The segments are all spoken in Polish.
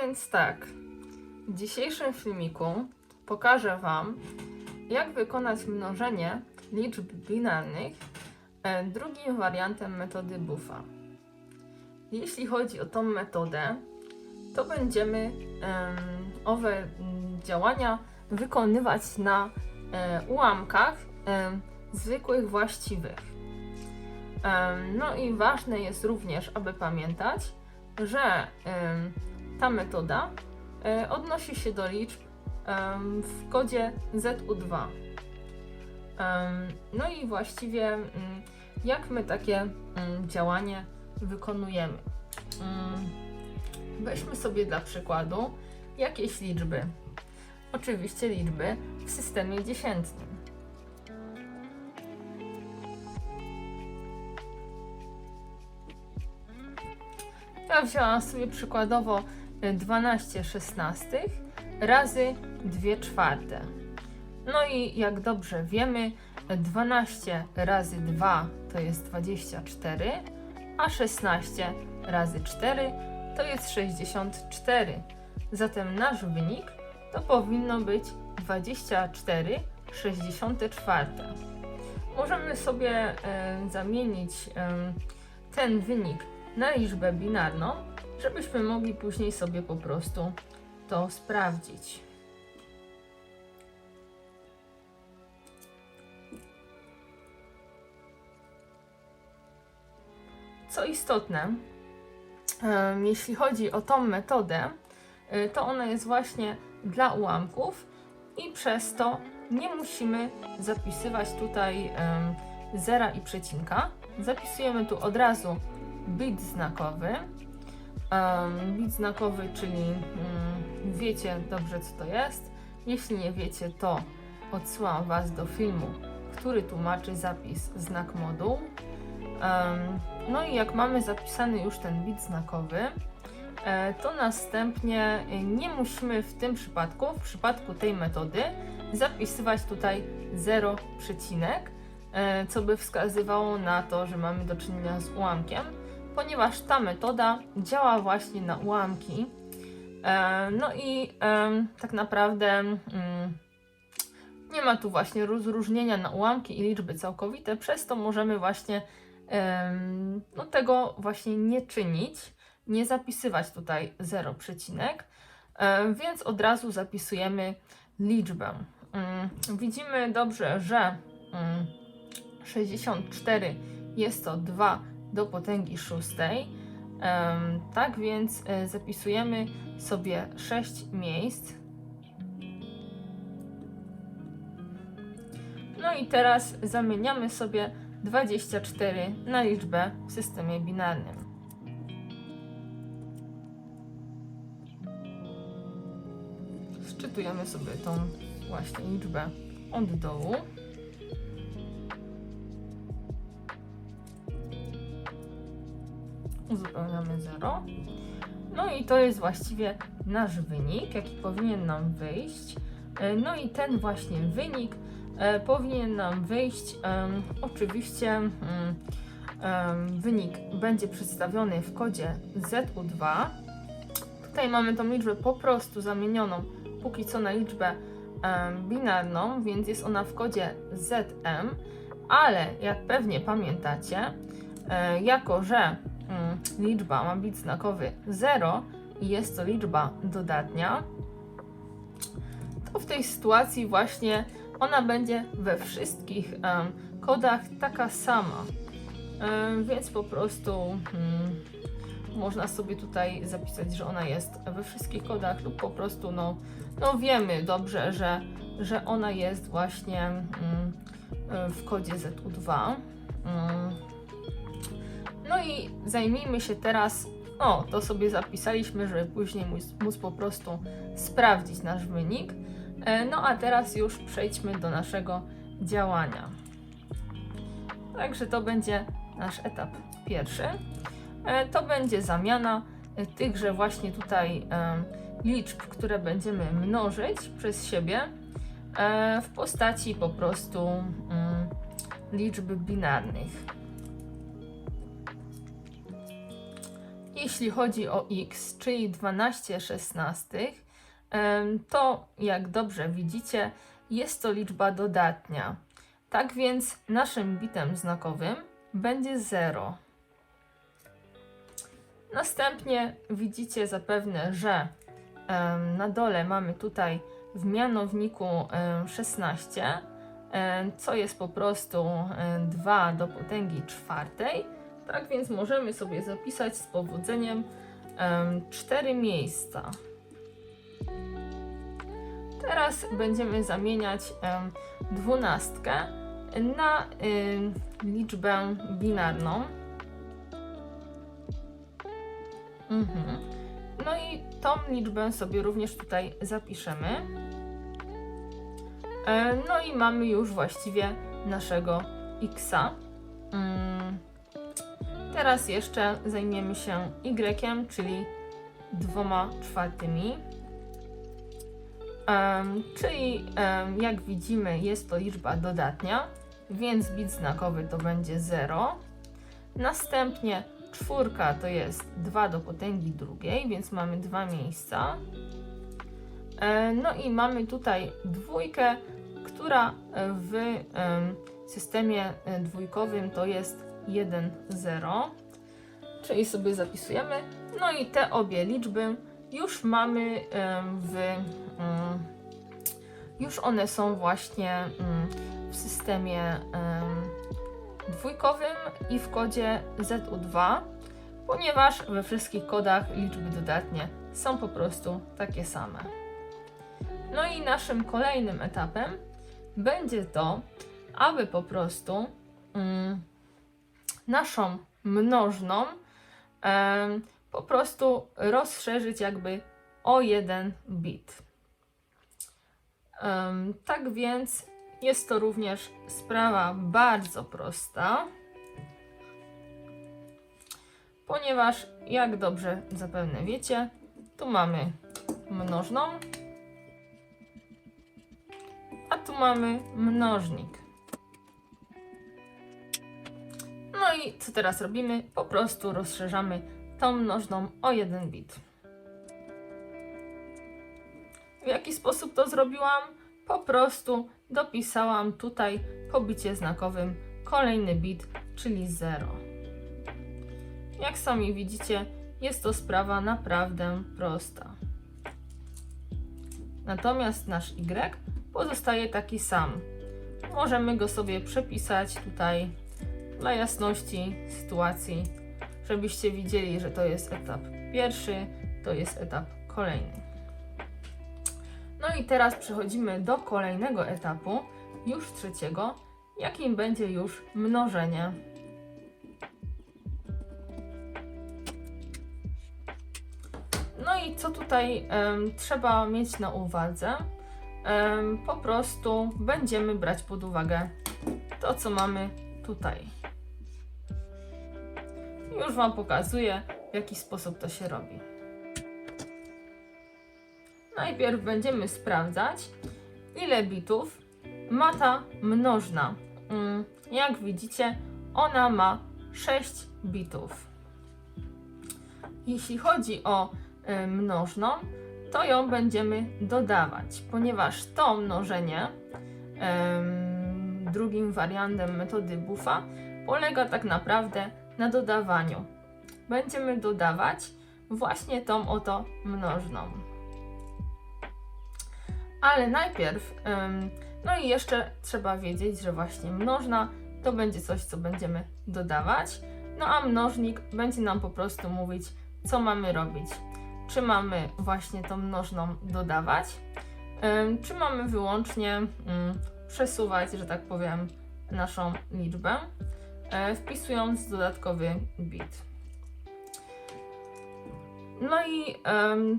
więc tak, w dzisiejszym filmiku pokażę Wam, jak wykonać mnożenie liczb binarnych e, drugim wariantem metody Buffa. Jeśli chodzi o tą metodę, to będziemy em, owe mm, działania wykonywać na e, ułamkach zwykłych właściwych. No i ważne jest również, aby pamiętać, że ta metoda e, odnosi się do liczb w kodzie ZU2. Em, No i właściwie mm, jak my takie mm, działanie wykonujemy? Mm, Weźmy sobie dla przykładu jakieś liczby. Oczywiście liczby w systemie dziesiętnym. Ja wzięłam sobie przykładowo 12 szesnastych razy 2 czwarte. No i jak dobrze wiemy, 12 razy 2 to jest 24, a 16 razy 4 to jest 64. Zatem nasz wynik to powinno być 24 64. Możemy sobie e, zamienić e, ten wynik na liczbę binarną, żebyśmy mogli później sobie po prostu to sprawdzić. Co istotne, jeśli chodzi o tą metodę, y, to ona jest właśnie dla ułamków i przez to nie musimy zapisywać tutaj zera i przecinka. Zapisujemy tu od razu bit znakowy. Em, Bit znakowy, czyli mm, wiecie dobrze co to jest. Jeśli nie wiecie, to odsyłam Was do filmu, który tłumaczy zapis znak moduł. Em, No i jak mamy zapisany już ten bit znakowy, e, to następnie nie musimy w tym przypadku, w przypadku tej metody, zapisywać tutaj 0 przecinek, e, co by wskazywało na to, że mamy do czynienia z ułamkiem, ponieważ ta metoda działa właśnie na ułamki. E, No i tak naprawdę mm, nie ma tu właśnie rozróżnienia na ułamki i liczby całkowite, przez to możemy właśnie no, tego właśnie nie czynić, nie zapisywać tutaj 0 przecinek, e, więc od razu zapisujemy liczbę. Mm, Widzimy dobrze, że mm, 64 jest to 2 do potęgi szóstej. Tak więc e, zapisujemy sobie 6 miejsc. No i teraz zamieniamy sobie 24 na liczbę w systemie binarnym. Szczytujemy sobie tą właśnie liczbę od dołu. Uzupełniamy 0. No i to jest właściwie nasz wynik, jaki powinien nam wyjść. E, No i ten właśnie wynik e, powinien nam wyjść. oczywiście mm, wynik będzie przedstawiony w kodzie ZU2. Tutaj mamy tą liczbę po prostu zamienioną póki co na liczbę binarną, więc jest ona w kodzie ZM, ale jak pewnie pamiętacie, e, jako że mm, liczba ma bit znakowy 0 i jest to liczba dodatnia, to w tej sytuacji właśnie ona będzie we wszystkich em, kodach taka sama. Em, więc po prostu mm, można sobie tutaj zapisać, że ona jest we wszystkich kodach lub po prostu no, no wiemy dobrze, że, że ona jest właśnie e, w kodzie ZU2. Mm. No i zajmijmy się teraz, o to sobie zapisaliśmy, żeby później móc, móc po prostu sprawdzić nasz wynik. E, No a teraz już przejdźmy do naszego działania. Także to będzie nasz etap pierwszy. E, To będzie zamiana e, tychże właśnie tutaj liczb, które będziemy mnożyć przez siebie w postaci po prostu mm, liczb binarnych. Jeśli chodzi o x, czyli 12 szesnastych, to jak dobrze widzicie, jest to liczba dodatnia. Tak więc naszym bitem znakowym będzie 0. Następnie widzicie zapewne, że na dole mamy tutaj w mianowniku em, 16, em, co jest po prostu em, 2 do potęgi czwartej. Tak więc możemy sobie zapisać z powodzeniem em, 4 miejsca. Teraz będziemy zamieniać dwunastkę na liczbę binarną. Mhm. No i tą liczbę sobie również tutaj zapiszemy. E, No i mamy już właściwie naszego xa. Teraz jeszcze zajmiemy się y, czyli dwoma czwartymi. Em, czyli em, jak widzimy jest to liczba dodatnia, więc bit znakowy to będzie 0. Następnie czwórka to jest 2 do potęgi drugiej, więc mamy dwa miejsca. E, no i mamy tutaj dwójkę, która w em, systemie e, dwójkowym to jest 1, 0. Czyli sobie zapisujemy. No i te obie liczby już mamy w już one są właśnie w systemie em, dwójkowym i w kodzie ZU2, ponieważ we wszystkich kodach liczby dodatnie są po prostu takie same. No i naszym kolejnym etapem będzie to, aby po prostu naszą mnożną po prostu rozszerzyć jakby o jeden bit. Tak więc jest to również sprawa bardzo prosta, ponieważ jak dobrze zapewne wiecie, tu mamy mnożną, a tu mamy mnożnik. I co teraz robimy? Po prostu rozszerzamy tą mnożną o jeden bit. W jaki sposób to zrobiłam? Po prostu dopisałam tutaj po bicie znakowym kolejny bit, czyli 0. Jak sami widzicie, jest to sprawa naprawdę prosta. Natomiast nasz y pozostaje taki sam. Możemy go sobie przepisać tutaj dla jasności sytuacji, żebyście widzieli, że to jest etap pierwszy, to jest etap kolejny. No i teraz przechodzimy do kolejnego etapu, już trzeciego, jakim będzie już mnożenie. No i co tutaj em, trzeba mieć na uwadze? Em, po prostu będziemy brać pod uwagę to, co mamy tutaj. Już Wam pokazuję, w jaki sposób to się robi. Najpierw będziemy sprawdzać, ile bitów ma ta mnożna. Mm, Jak widzicie, ona ma 6 bitów. Jeśli chodzi o y, mnożną, to ją będziemy dodawać, ponieważ to mnożenie drugim wariantem metody buffa polega tak naprawdę na dodawaniu. Będziemy dodawać właśnie tą oto mnożną. Ale najpierw, no i jeszcze trzeba wiedzieć, że właśnie mnożna to będzie coś, co będziemy dodawać, no a mnożnik będzie nam po prostu mówić, co mamy robić. Czy mamy właśnie tą mnożną dodawać, czy mamy wyłącznie ym, przesuwać, że tak powiem, naszą liczbę, wpisując dodatkowy bit. No i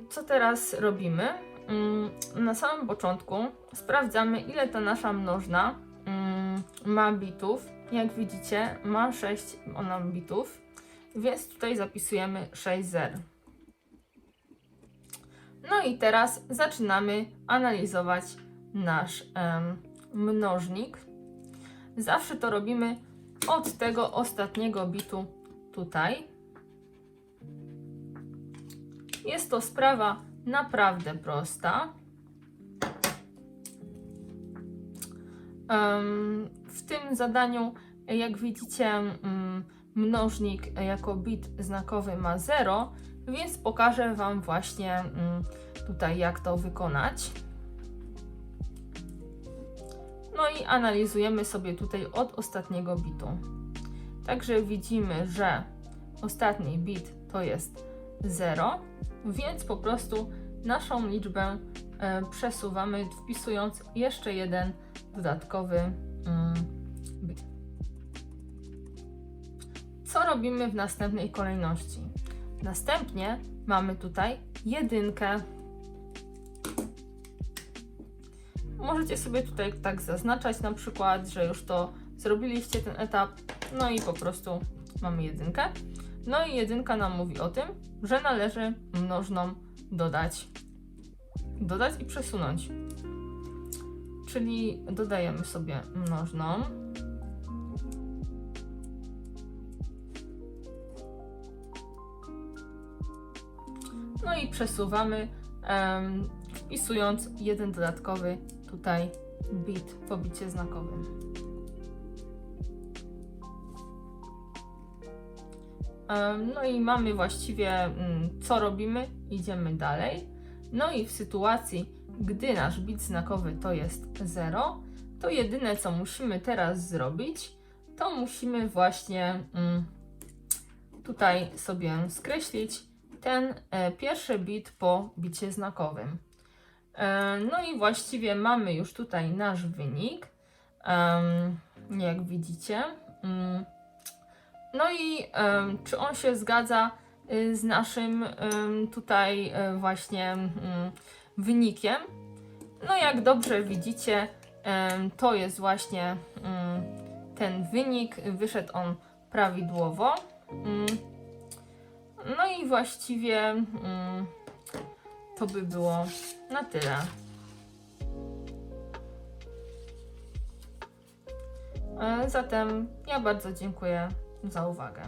co teraz robimy? Mm, na samym początku sprawdzamy, ile ta nasza mnożna mm, ma bitów. Jak widzicie, ma 6 ona bitów, więc tutaj zapisujemy 6 zer. No i teraz zaczynamy analizować nasz mnożnik. Zawsze to robimy od tego ostatniego bitu tutaj. Jest to sprawa naprawdę prosta. W tym zadaniu, jak widzicie, mm, mnożnik jako bit znakowy ma 0, więc pokażę Wam właśnie mm, tutaj, jak to wykonać. No i analizujemy sobie tutaj od ostatniego bitu. Także widzimy, że ostatni bit to jest 0, więc po prostu naszą liczbę e, przesuwamy, wpisując jeszcze jeden dodatkowy mm, bit. Co robimy w następnej kolejności? Następnie mamy tutaj jedynkę. Możecie sobie tutaj tak zaznaczać na przykład, że już to zrobiliście ten etap, no i po prostu mamy jedynkę. No i jedynka nam mówi o tym, że należy mnożną dodać. Dodać i przesunąć. Czyli dodajemy sobie mnożną. No i przesuwamy, em, wpisując jeden dodatkowy tutaj bit w obicie znakowym. No i mamy właściwie mm, co robimy, idziemy dalej. No i w sytuacji, gdy nasz bit znakowy to jest 0, to jedyne co musimy teraz zrobić, to musimy właśnie mm, tutaj sobie skreślić ten e, pierwszy bit po bicie znakowym. E, no i właściwie mamy już tutaj nasz wynik, jak widzicie. Mm. No i czy on się zgadza y, z naszym tutaj e, właśnie mm, wynikiem? No jak dobrze widzicie, to jest właśnie mm, ten wynik, wyszedł on prawidłowo. No i właściwie to by było na tyle. E, Zatem ja bardzo dziękuję za uwagę.